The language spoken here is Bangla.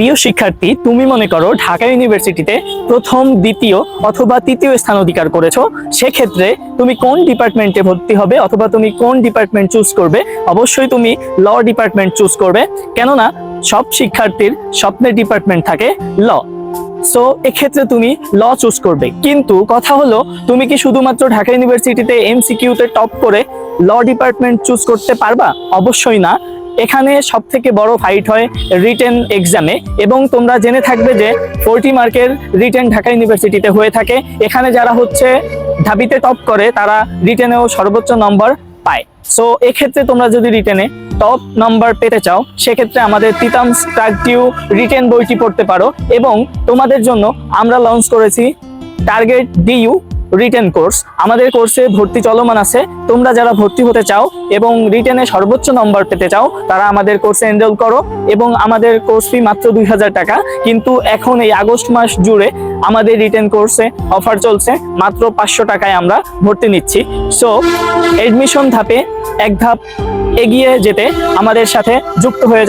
প্রিয় শিক্ষার্থী, তুমি মনে করো ঢাকা ইউনিভার্সিটিতে প্রথম, দ্বিতীয় অথবা তৃতীয় স্থান অধিকার করেছ, সেক্ষেত্রে তুমি কোন ডিপার্টমেন্টে ভর্তি হবে অথবা তুমি কোন ডিপার্টমেন্ট চুজ করবে? অবশ্যই তুমি ল ডিপার্টমেন্ট চুজ করবে, কেননা সব শিক্ষার্থীর স্বপ্নের ডিপার্টমেন্ট থাকে ল। সো এক্ষেত্রে তুমি ল চুজ করবে। কিন্তু কথা হলো, তুমি কি শুধুমাত্র ঢাকা ইউনিভার্সিটিতে এমসিকিউতে টপ করে ল ডিপার্টমেন্ট চুজ করতে পারবা? অবশ্যই না। এখানে সব থেকে বড় ফাইট হয় রিটেন এক্সামে এবং তোমরা জেনে থাকবে যে ফোরটি মার্কের রিটেন ঢাকা ইউনিভার্সিটিতে হয়ে থাকে। এখানে যারা হচ্ছে ঢাবিতে টপ করে, তারা রিটেনেও সর্বোচ্চ নম্বর পায়। সো এক্ষেত্রে তোমরা যদি রিটেনে টপ নাম্বার পেতে চাও, সেক্ষেত্রে আমাদের তিতাম স্ট্রাকটিউ রিটেন বইটি পড়তে পারো। এবং তোমাদের জন্য আমরা লঞ্চ করেছি টার্গেট ডিইউ রিটেন কোর্স আমাদের কোর্সে ভর্তি চলমান আছে। তোমরা যারা ভর্তি হতে চাও এবং রিটেনে সর্বোচ্চ নম্বর পেতে চাও, তারা আমাদের কোর্সে এনরোল করো এবং আমাদের কোর্স ফি মাত্র দুই হাজার টাকা। কিন্তু এখন এই আগস্ট মাস জুড়ে আমাদের রিটেন কোর্সে অফার চলছে। মাত্র পাঁচশো টাকায় আমরা ভর্তি নিচ্ছি। সো এডমিশন ধাপে এক ধাপ এগিয়ে যেতে আমাদের সাথে যুক্ত হয়ে যাও।